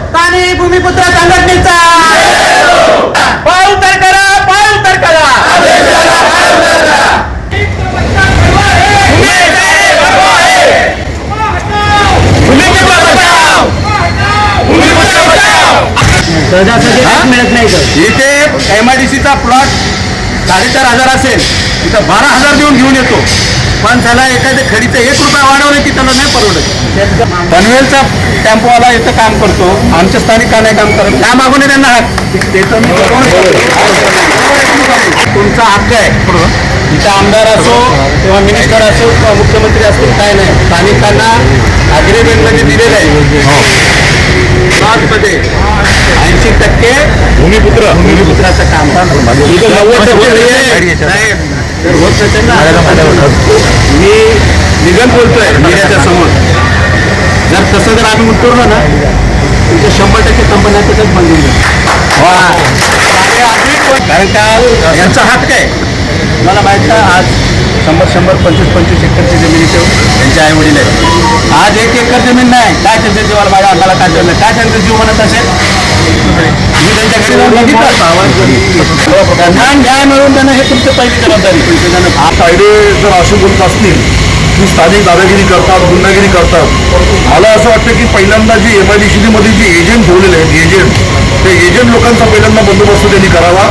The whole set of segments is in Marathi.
स्थानिक भूमिपुत्र संघटनेचा. पाय उतर करा उतर करा. मिळत नाही इथे एम आय डी सीचा प्लॉट साडेचार हजार असेल. तिथं बारा हजार देऊन घेऊन येतो. पण त्याला एखाद्या खडीचं एक रुपया वाढवलं की त्याला नाही परवडत. पनवेलचा टेम्पोवाला इथं काम करतो. आमच्या स्थानिक का नाही काम करत. का मागून त्यांना तुमचा हक्क आहे. इथं आमदार असो किंवा मिनिस्टर असो किंवा मुख्यमंत्री असो काय नाही. स्थानिकांना अग्रीमेंटमध्ये दिलेलं आहे. ऐंशी टक्के भूमिपुत्र. भूमिपुत्राचं काम. टक्के नाही. मी निगम बोलतोय मीडियाच्या समोर. जर तसं जर आम्ही उतरलो ना तुमच्या शंभर टक्के कंपन्या त्याच्यात बंद. कारण का यांचा हक्क आहे. मला माहीत आहे आज शंभर शंभर पंचवीस पंचवीस एकरची जमीन इथे त्यांचे आई वडील आहेत. आज एक एकर जमीन नाही. काय त्यांच्या जीवाला माझ्या अंगाला काय झालं काय त्यांचं जीव म्हणत असेल? मी त्यांच्या घरी जाऊन बघितलं त्यांना न्याय मिळवून देणं हे तुमचं पहिली जबाबदारी हा कायदे जर असे बोलत असतील की स्थानिक दादागिरी करतात गुंडागिरी करतात मला असं वाटतं की पहिल्यांदा जे एम आय डी सी मध्ये जे एजंट ठेवलेले आहेत एजंट ते एजंट लोकांचा पहिल्यांदा बंदोबस्त त्यांनी करावा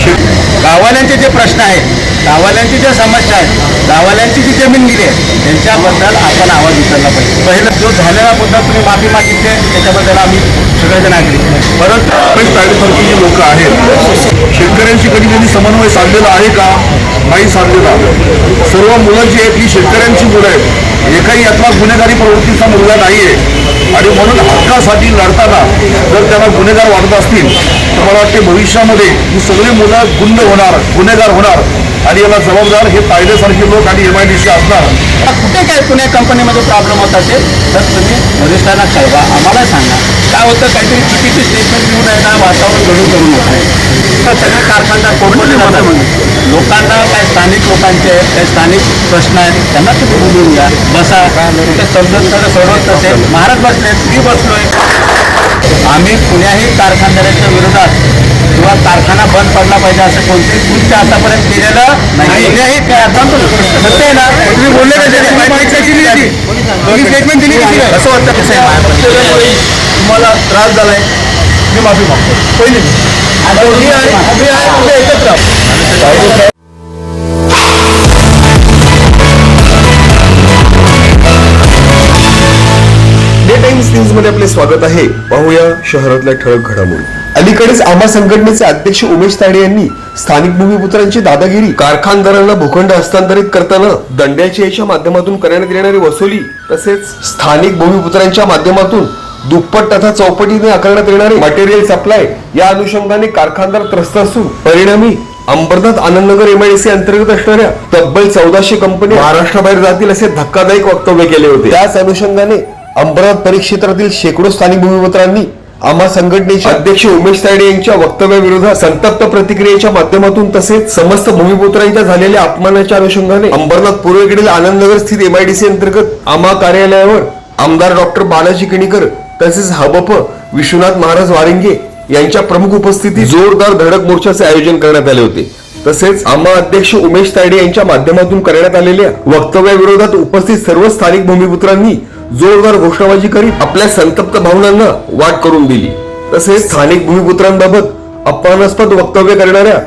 शेत गावाल्यांचे जे प्रश्न आहेत गावाल्यांची ज्या समस्या आहेत गावाल्यांची जी जमीन गेली आहे त्यांच्याबद्दल आपण आवाज उचलला पाहिजे. पहिलं जो झालेला मुद्दा तुम्ही माफी मागितली आहे, त्याच्याबद्दल आम्ही सगळेजण ऐकले परंतु काही कायदेसारखी जी लोक आहेत शेतकऱ्यांशी कधी कधी समन्वय साधलेला आहे का? नाही साधलेला. सर्व मुलं जी आहेत ही शेतकऱ्यांची मुलं आहेत. एकाही यातला गुन्हेगारी प्रवृत्तीचा मुलगा नाही आहे आणि म्हणून हक्कासाठी लढताना जर त्यांना गुन्हेगार वाटत असतील तर मला वाटते भविष्यामध्ये ही सगळी मुलं गुंड होणार गुन्हेगार होणार. आणि याला जबाबदार हे कायद्यासारखे लोक आणि एम आय डी सी असणार. कुठे काय कुण्या कंपनीमध्ये प्रॉब्लेम होत असेल? तर तुम्ही वरिष्ठांना कळवा. आम्हाला सांगा. काय होतं? काहीतरी चुकीची स्टेटमेंट घेऊन आहे ना वातावरण घडून करून होत आहे. तर सगळे कारखानदार कोर्टमध्ये जातात? लोकांना काय स्थानिक लोकांचे आहेत काही स्थानिक प्रश्न आहेत त्यांना तुम्ही बोलून घ्या बसा कुठे समजत तर सोडवत असेल महाराज बसले मी बसलोय. आम्ही कुण्याही कारखानदाराच्या विरोधात किंवा कारखाना बंद पडला पाहिजे असं कोणतेही कृत्य आतापर्यंत केलेलं नाही. कुण्याही काय आता सत्य आहे ना? तुम्ही बोलले का स्टेटमेंट दिली कसं वाटतं कसं आहे तुम्हाला त्रास झालाय मी माफी मागतो. पहिली मी एकत्र. न्यूजमध्ये आपले स्वागत आहे. पाहूया शहरातल्या ठळक घडामोडी. अलीकडेच आमा संघटनेचे अध्यक्ष उमेश ताडे यांनी स्थानिक भूमिपुत्रांची दादागिरी कारखानदारांना भूखंड हस्तांतरित करताना दंड्याची याच्या माध्यमातून करण्यात येणारी वसुली तसेच स्थानिक भूमिपुत्रांच्या माध्यमातून दुप्पट तथा चौपटीने आकारण्यात येणारे मटेरियल सप्लाय या अनुषंगाने कारखानदार त्रस्त असून परिणामी अंबरनाथ आनंदनगर एमआयडीसी अंतर्गत असणाऱ्या तब्बल चौदाशे कंपनी महाराष्ट्राबाहेर जातील असे धक्कादायक वक्तव्य केले होते. त्याच अनुषंगाने अंबरनाथ परिक्षेत्रातील शेकडो स्थानिक भूमिपुत्रांनी आम्हा संघटनेचे अध्यक्ष उमेश तायडे यांच्या वक्तव्याविरोधात संतप्त प्रतिक्रियेच्या माध्यमातून तसेच समस्त भूमिपुत्रांच्या झालेल्या अपमानाच्या अनुषंगाने अंबरनाथ पूर्वेकडील आनंदनगर स्थित एमआयडीसी अंतर्गत आम्हा कार्यालयावर आमदार डॉक्टर बालाजी किणीकर तसेच हबप विश्वनाथ महाराज वारिंगे यांच्या प्रमुख उपस्थितीत जोरदार धडक मोर्चाचे आयोजन करण्यात आले होते. तसेच आम्हा अध्यक्ष उमेश तायडे यांच्या माध्यमातून करण्यात आलेल्या वक्तव्याविरोधात उपस्थित सर्व स्थानिक भूमिपुत्रांनी जोरदार घोषणाबाजी करीत आपल्या संतप्त भावनांना वाट करून दिली. तसेच स्थानिक भूमिपुत्रांबाबत अपमानास्पद वक्तव्य करणाऱ्या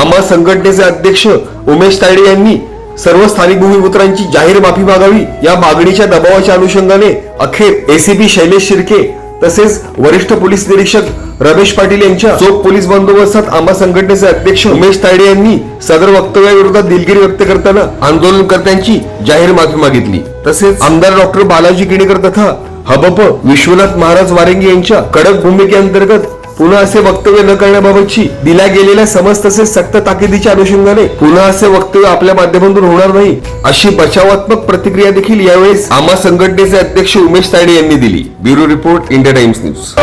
आम्हा संघटनेचे अध्यक्ष उमेश तायडे यांनी सर्व स्थानिक भूमिपुत्रांची जाहीर माफी मागावी या मागणीच्या दबावाच्या अनुषंगाने अखेर एसीपी शैलेश शिर्के तसेच वरिष्ठ पोलीस निरीक्षक रमेश पाटील यांच्या चोख पोलीस बंदोबस्तात आंबा संघटनेचे अध्यक्ष उमेश तायडे यांनी सदर वक्तव्याविरोधात दिलगिरी व्यक्त करताना आंदोलनकर्त्यांची जाहीर माफी मागितली. तसेच आमदार डॉक्टर बालाजी किणेकर तथा हबप विश्वनाथ महाराज वारेंगे यांच्या कडक भूमिकेअंतर्गत पुन्हा असे वक्तव्य न करण्याबाबतची दिल्या गेलेल्या समज तसेच सक्त ताकिदीच्या अनुषंगाने पुन्हा असे वक्तव्य आपल्या माध्यमातून होणार नाही अशी बचावात्मक प्रतिक्रिया देखील यावेळेस आम्हा संघटनेचे अध्यक्ष उमेश तायडे यांनी दिली. Bureau report India Times news.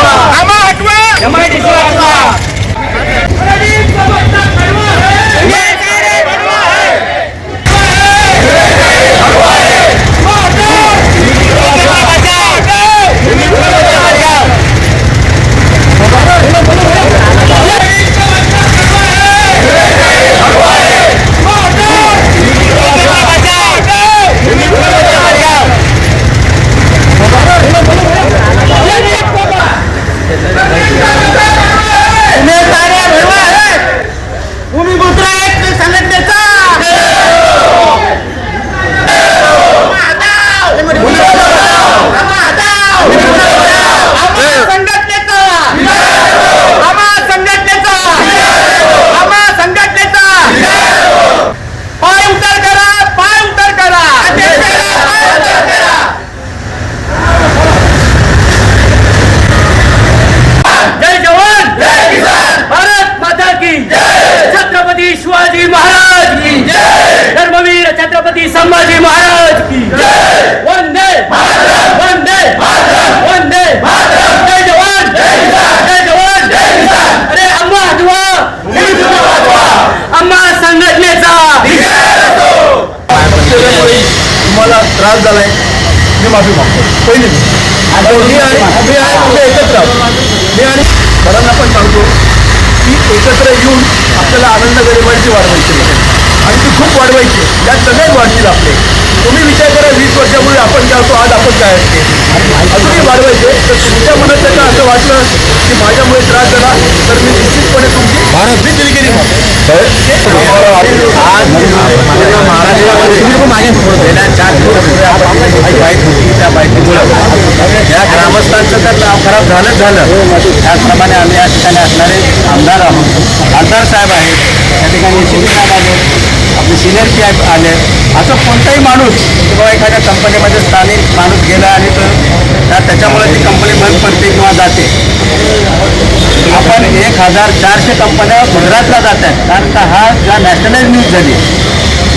पहिली मी. आणि मी आणि मुलं एकत्र. मी आणि सरांना पण सांगतो की एकत्र येऊन आपल्याला आनंद गरिबांची वाढवायची आहे. आणि ती खूप वाढवायची आहे. त्यात सगळ्यात वाढतील आपले. तुम्ही विचार करा वीस वर्षापूर्वी आपण काय होतो आज आपण काय असते अजूनही वाढवायचे तर तुमच्या मनात त्याचं असं वाटलं की माझ्यामुळे त्रास झाला तर मी निश्चितपणे तुमची मी दिलगिरी आज महाराष्ट्रामध्ये गेल्या चार दिवसापूर्वी आपण होती त्या बाईकमुळं या ग्रामस्थांचं तर नाव खराब झालंच झालं. त्याचप्रमाणे आम्ही या ठिकाणी असणारे आमदार आहोत. आमदार साहेब आहेत. त्या ठिकाणी एस साहेब आले. आपले सिनियर पी आय आले. असं कोणताही माणूस किंवा एखाद्या कंपनीमध्ये स्थानिक माणूस गेला आणि तो त्या- त्याच्यामुळे ती कंपनी बंद पडते किंवा जाते. आपण एक हजार चारशे कंपन्या गुजरातला जात आहेत. कारण का हा ज्या नॅशनलाइज न्यूज झाली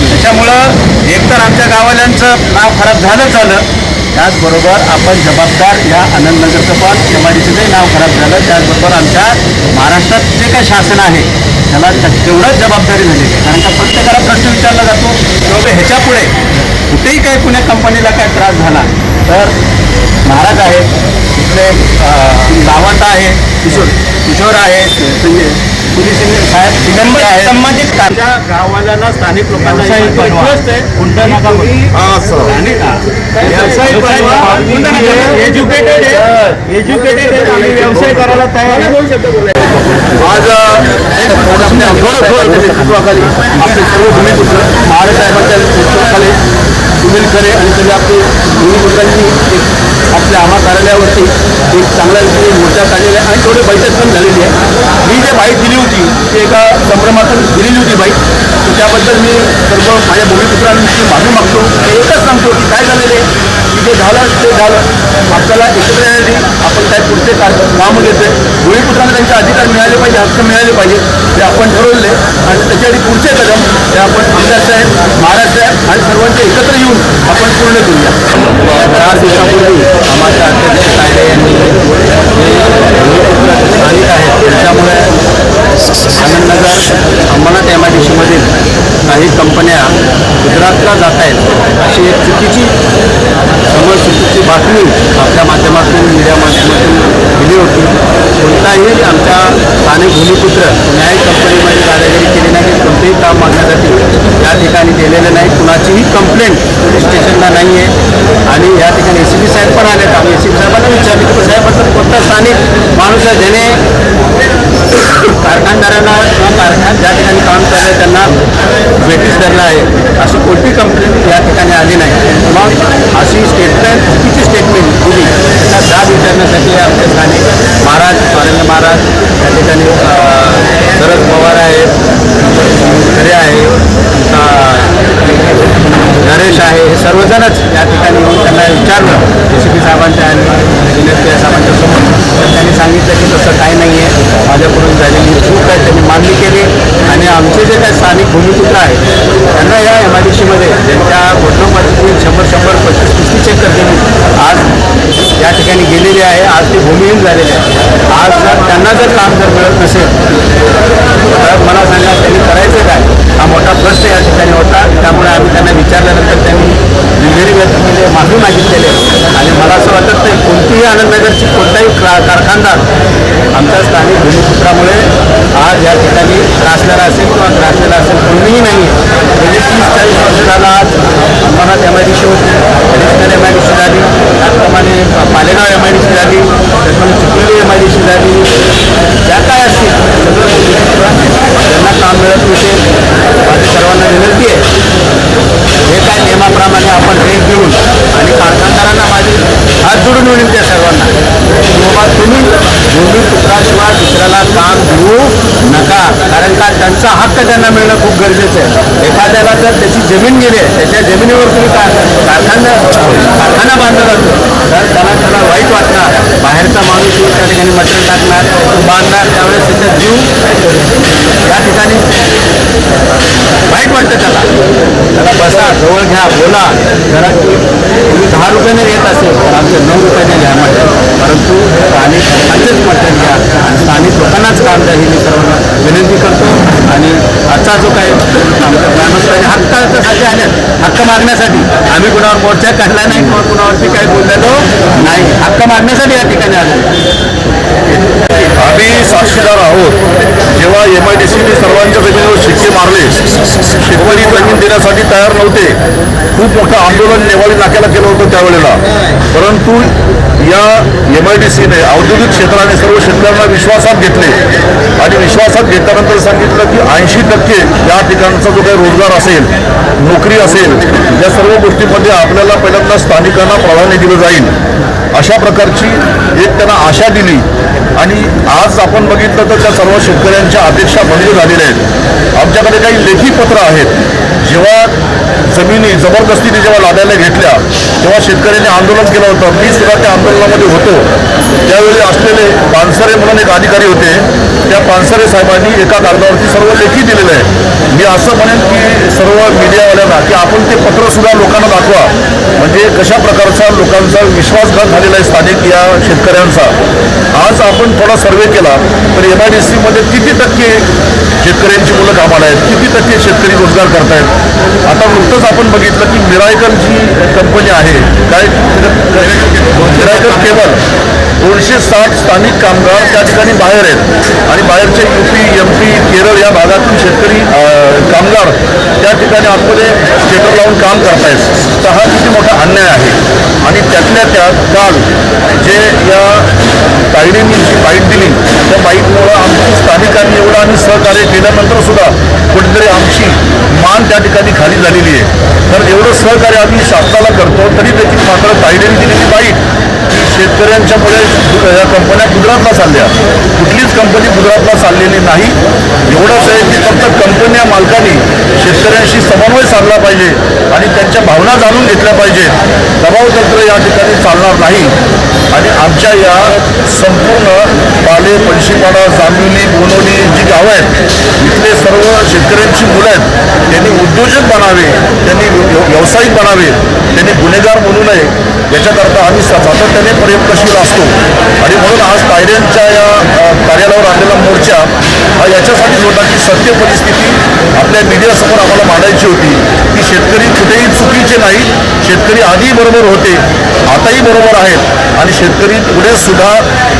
त्याच्यामुळं एकतर आमच्या गाववाल्यांचं नाव खराब झालं झालं त्याचबरोबर आपण जबाबदार या आनंदनगरचं पण एम नाव खराब झालं त्याचबरोबर आमच्या महाराष्ट्रात जे काही शासन आहे त्याला त्या- तेवढंच जबाबदारी झाली आहे. कारण का प्रत्येकाला प्रश्न विचारला जातो की ह्याच्यापुढे कुठेही काही पुण्या कंपनीला काय त्रास झाला तर महाराज आहेत तिथले अं, सावंत आहे किशोर किशोर आहे पोलीस आहे संबंधित गाववाल्यांना स्थानिक लोकांना रिक्वेस्ट आहे. गुंड नका स्थानिक व्यवसाय एज्युकेटेड आहे. एज्युकेटेड आहे. आम्ही व्यवसाय करायला तयार आज आपल्या थोडं नेतृत्वाखाली आपले सर्व भूमिपुत्र महाराज साहेबांच्या नेतृत्वाखाली सुनील खरे आणि सगळे आपले एक आपल्या आम्हा कार्यालयावरती एक चांगल्या रीतीने मोर्चा काढलेला आहे आणि थोडी बैठक पण झालेली आहे. मी जे बाईक दिली होती ती एका संभ्रमातून दिलेली होती बाईक. तर त्याबद्दल मी सर्व माझ्या भूमिपुत्रांची माफी मागतो. एकच सांगतो की काय झालेलं आहे? की जे झालं ते झालं. आपल्याला एकत्र येण्यासाठी आपण काय पुढचे काय कामं घेतोय भूमिपुत्रांना त्यांचे अधिकार मिळाले पाहिजे हक्क मिळाले पाहिजे ते आपण ठरवले आणि त्याच्यासाठी पुढचे कदम ते आपण आमदार साहेब महाराज साहेब आणि सर्वांचे एकत्र येऊन आपण पूर्ण करूया. चार दिवसापूर्वी आम्हाला अध्यक्ष कायदे यांनी जे स्थानिक आहेत त्याच्यामुळे Anandnagar Ambernath M I D सीमधील काही कंपन्या गुजरातला जात आहेत. अशी एक चुकीची समज चुकीची बातमी आपल्या माध्यमातून मीडिया माध्यमातून दिली होती. कोणताही आमच्या स्थानिक भूमिपुत्र न्याय कंपनीमध्ये दादागिरी केली नाही कोणतेही काम मागण्यासाठी या ठिकाणी गेलेले नाही. कुणाचीही कंप्लेंट पोलीस स्टेशनला नाही आहे आणि या ठिकाणी एस सी बी साहेब पण आले आम्ही एस सी बी साहेबांना विचारले की साहेब असं कोणता स्थानिक माणूस आहे ज्याने कारखानदारांना किंवा कारखान ज्या ठिकाणी काम चालू त्यांना ब्रिटिश धरलं आहे. अशी कोणती कंप्लेंट या ठिकाणी आली नाही. मग अशी स्टेटमेंट चुकीची स्टेटमेंट दिली. त्याचा जाब विचारण्यासाठी आमच्या स्थानिक महाराज या ठिकाणी शरद पवार आहेत खरे आहे नरेश आहे हे सर्वजणच या ठिकाणी येऊन त्यांना विचारलं ए सी पी साहेबांच्या आणि सिनियर साहेबांच्या समोर. तर त्यांनी सांगितलं की तसं काही नाही आहे माझ्याकडून झालेली चूक आहे त्यांनी मान्य केली. आणि आमचे जे काही स्थानिक भूमिपुत्र आहेत त्यांना या एम आय डी सीमध्ये ज्यांच्या गोठणमध्ये शंभर शंभर पस्तीस पस्तीस एकर जमीन आज या ठिकाणी गेलेली आहे आज ती भूमिहीन झालेली आहे. आज जर त्यांना जर काम जर मिळत नसेल तर मला सांगा त्यांनी करायचं काय? हा मोठा प्रश्न या ठिकाणी होता. त्यामुळे आम्ही त्यांना विचारल्यानंतर त्यांनी दिलगिरी व्यक्त केली माफी मागितलेली. आणि मला असं वाटत नाही कोणतीही आनंदनगरची कोणताही कारखानदार आमच्या स्थानिक भूमिपुत्रामुळे आज या ठिकाणी त्रासलेला असेल किंवा त्रासलेला असेल कोणीही नाही आहे गेली तीस चाळीस वर्ष झाला आज Ambernath M I D C होती additional M I D C झाली त्याचप्रमाणे Palegaon M I D C झाली त्याचप्रमाणे Chikhali M I D C झाली ज्या काय असतील सगळं भूमिपुत्र ज्यांना काम मिळत नसेल माझी सर्वांना विनंती आहे हे काय नियमाप्रमाणे आपण रेट देऊन आणि कारखानदारांना माझी हात जोडून विनंती आहे सर्वांना की बाबा तुम्ही भूमिपुत्राशिवाय दुसऱ्याला काम देऊ नका कारण का? त्यांचा हक्क त्यांना मिळणं खूप गरजेचं आहे. एखाद्याला जर त्याची जमीन गेली आहे त्याच्या जमिनीवर तुम्ही कारखाना कारखाना बांधला जातो तर त्याला त्याला वाईट वाटणार. बाहेरचा माणूस येऊन त्या ठिकाणी मटेरियल टाकणार बांधणार त्यावेळेस त्याचा जीव या ठिकाणी वाईट वाटतं त्याला. त्याला बसा जवळ घ्या बोला. जरा तुम्ही दहा रुपयाने घेत असेल तर आमच्या नऊ रुपयाने घ्या मटेरियल परंतु स्थानिक लोकांचेच मटेरियल घ्या. आणि स्थानिक लोकांनाच काम द्या ही मी सर्वांना विनंती करतो. आणि आजचा जो काही आमच्या ग्रामस्थांनी हक्कासाठी आल्या हक्क हक्क मागण्यासाठी आम्ही कुणावर मोर्चा काढला नाही किंवा कुणावरती काही बोललेलो नाही. हक्क मागण्यासाठी या ठिकाणी आलेलो आम्ही साक्षीदार आहोत. जेव्हा एम आय डी सीने सर्वांच्या जमिनीवर शिक्के मारले शेतकरी जमीन देण्यासाठी तयार नव्हते. खूप मोठं आंदोलन नेवाळी नाक्याला केलं होतं त्यावेळेला. परंतु या एम आय डी सीने औद्योगिक क्षेत्राने सर्व शेतकऱ्यांना विश्वासात घेतले. आणि विश्वासात घेतल्यानंतर सांगितलं की ऐंशी टक्के या ठिकाणचा जो काही रोजगार असेल नोकरी असेल या सर्व गोष्टींमध्ये आपल्याला पहिल्यांदा स्थानिकांना प्राधान्य दिलं जाईल. अशा प्रकारची एक त्यांना आशा दिली. आणि आज आपण बघितलं तर त्या सर्व शेतकऱ्यांच्या अपेक्षा बंद झालेल्या आहेत. आमच्याकडे काही लेखी पत्र आहेत. जेव्हा जमिनी जबरदस्तीने जेव्हा लादायला घेतल्या तेव्हा शेतकऱ्यांनी आंदोलन केलं होतं. मी सुद्धा त्या आंदोलनामध्ये होतो. त्यावेळी असलेले पानसरे म्हणून एक अधिकारी होते. त्या पानसरे साहेबांनी एका कागदावरती सर्व लेखी दिलेलं आहे. मी असं म्हणेन की सर्व मीडियावाल्यांना की आपण ते पत्र सुद्धा लोकांना दाखवा. म्हणजे कशा प्रकारचा लोकांचा विश्वासघात झालेला आहे स्थानिक या शेतकऱ्यांचा. आज आपण थोडा सर्वे केला तर एम आय डी सीमध्ये किती टक्के शेतकऱ्यांची मुलं कामाला आहेत? किती टक्के शेतकरी रोजगार करतायत? आता नुकतंच आपण बघितलं की मिरायकर जी कंपनी आहे काय? मिरायकर केवळ दोनशे साठ स्थानिक कामगार त्या ठिकाणी बाहेर आहेत. आणि बाहेरचे युपी एम पी केरळ या भागातून शेतकरी कामगार त्या ठिकाणी आतमध्ये स्टेटर लावून काम करतायत. तर हा किती मोठा अन्याय आहे. आणि त्यातल्या त्यात काल जे या तायडींनी जी बाईट दिली त्या बाईटमुळं आमची स्थानिकांनी एवढं आम्ही सहकार्य केल्यानंतर सुद्धा कुठेतरी आमची मान त्या ठिकाणी खाली झालेली आहे. तर एवढं सहकार्य आम्ही शासनाला करतो तरी देखील मात्र तायडीने दिलेली बाईट की शेतकऱ्यांच्यामुळे या कंपन्या गुजरातला चालल्या. कुठलीच कंपनी गुजरातला चाललेली नाही. एवढंच आहे की फक्त कंपन्या मालकांनी शेतकऱ्यांशी समन्वय साधला पाहिजे. आणि त्यांच्या भावना जाणून घेतल्या पाहिजेत. दबाव तंत्र या ठिकाणी चालणार नाही. आणि आमच्या या संपूर्ण पाले पळशीपाडा जांभिवली बोनवली जी गावं आहेत इथले सर्व शेतकऱ्यांची मुलं आहेत त्यांनी उद्योजक बनावे त्यांनी व्यावसायिक बनावे त्यांनी गुन्हेगार म्हणू नये. याच्याकरता आम्ही सातत्याने प्रयत्नशील असतो. आणि म्हणून आज पायऱ्यांच्या या कार्यालयावर आलेला मोर्चा हा याच्यासाठीच होता की सत्य परिस्थिती आपल्या मीडियासमोर आम्हाला मांडायची होती. शेतकरी कुठेही चुकीचे नाही शेतकरी आधी बरोबर होते आताही बरोबर आहेत आणि शेतकरी पुढे सुद्धा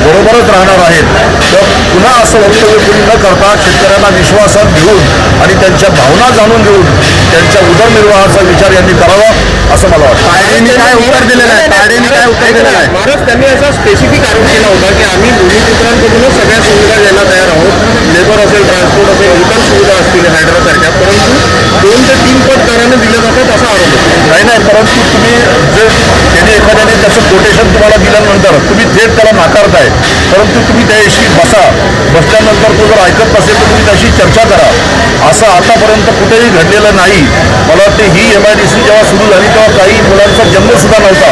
बरोबरच राहणार आहेत. तर पुन्हा असं वक्तव्य कोणी न करता शेतकऱ्यांना विश्वासात घेऊन आणि त्यांच्या भावना जाणून घेऊन त्यांच्या उदरनिर्वाहाचा विचार यांनी करावा असं मला वाटतं. तायडेंनी काय उत्तर दिलेलं आहे तायडेंनी काय उत्तर दिलेलं आहे महाराज त्यांनी असा स्पेसिफिक आरोप केला होता की आम्ही भूमिपुत्रांकडूनच सगळ्या सुविधा द्यायला तयार आहोत. लेबर असेल ट्रान्सपोर्ट असेल इतर सुविधा असतील हायड्रासारख्या परंतु दोन ते तीन पट दराने परंतु तुम्ही जे त्याने एखाद्याने त्याचं कोटेशन तुम्हाला दिल्यानंतर तुम्ही थेट त्याला नाकारताय. परंतु तुम्ही त्याशी बसा. बसल्यानंतर तो जर ऐकत नसेल तर तुम्ही त्याशी चर्चा करा. असं आतापर्यंत कुठेही घडलेलं नाही. मला वाटते ही एम आय डी सी जेव्हा सुरू झाली तेव्हा काही मुलांचा जन्मसुद्धा नव्हता.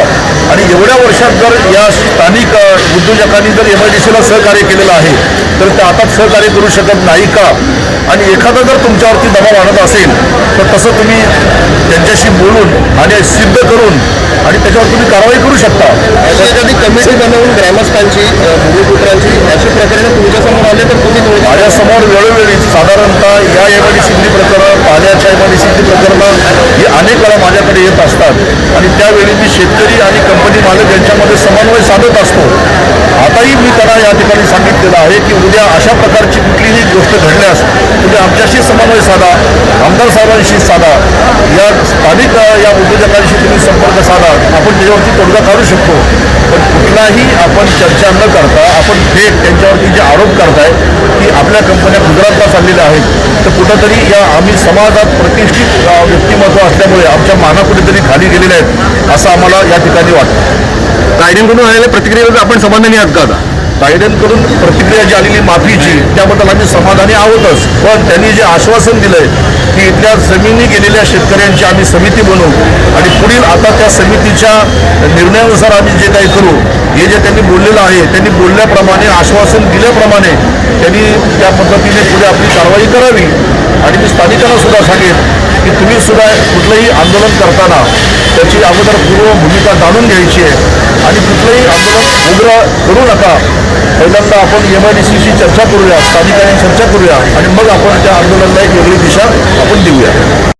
आणि एवढ्या वर्षात जर या स्थानिक उद्योजकांनी जर एम आय डी सीला सहकार्य केलेलं आहे तर ते आता सहकार्य करू शकत नाही का? आणि एखादा जर तुमच्यावरती दबाव आणत असेल तर तसं तुम्ही त्यांच्याशी बोलून आणि सिद्ध करून आणि त्याच्यावर तुम्ही कारवाई करू शकता. एखादी कमिटी बनवून ग्रामस्थांची भूमिपुत्रांची अशी प्रकरणे तुमच्यासमोर आले तर तुम्ही माझ्यासमोर वेळोवेळी साधारणतः या डी सीतली प्रकरणं पाण्याच्या डी सीतली प्रकरणं ही अनेक वेळा माझ्याकडे येत असतात. आणि त्यावेळी मी शेतकरी आणि कंपनी मालक यांच्यामध्ये समन्वय साधत असतो. आताही मी त्यांना या ठिकाणी सांगितलेलं आहे की उद्या अशा प्रकारची कुठलीही गोष्ट घडल्यास तुम्ही आमच्याशी समन्वय साधा आमदार साहेबांशी साधा. या स्थानिक या उद्योजकांशी तुम्ही संपर्क साधा. आपण त्याच्यावरती तोडगा काढू शकतो. पण कुठलाही आपण चर्चा न करता आपण थेट त्यांच्यावरती जे आरोप करताय की आपल्या कंपन्या गुजरातला चाललेल्या आहेत तर कुठंतरी या आम्ही समाजात प्रतिष्ठित व्यक्तिमत्व असल्यामुळे आमच्या माना कुठेतरी खाली गेलेल्या आहेत असं आम्हाला या ठिकाणी वाटतं. कायद्यांकडून आलेल्या प्रतिक्रियेवर आपण समाधानी आहात का आता? बायडेनकडून प्रतिक्रिया जी आलेली माफीची त्याबद्दल आम्ही समाधानी आहोतच. पण त्यांनी जे आश्वासन दिलंय की इथल्या जमिनी गेलेल्या शेतकऱ्यांची आम्ही समिती बनवू. आणि पुढील आता त्या समितीच्या निर्णयानुसार आम्ही जे काही करू हे जे त्यांनी बोललेलं आहे त्यांनी बोलल्याप्रमाणे आश्वासन दिल्याप्रमाणे त्यांनी त्या पद्धतीने पुढे आपली कारवाई करावी. आणि मी स्थानिकांना सुद्धा सांगेन की तुम्ही सुद्धा कुठलंही आंदोलन करताना त्याची अगोदर पूर्व भूमिका जाणून घ्यायची आहे. आणि कुठलंही आंदोलन उग्र करू नका. पहिल्यांदा आपण एम आय डी सीशी चर्चा करूया स्थानिकांनी चर्चा करूया आणि मग आपण त्या आंदोलनाला एक वेगळी दिशा आपण देऊया.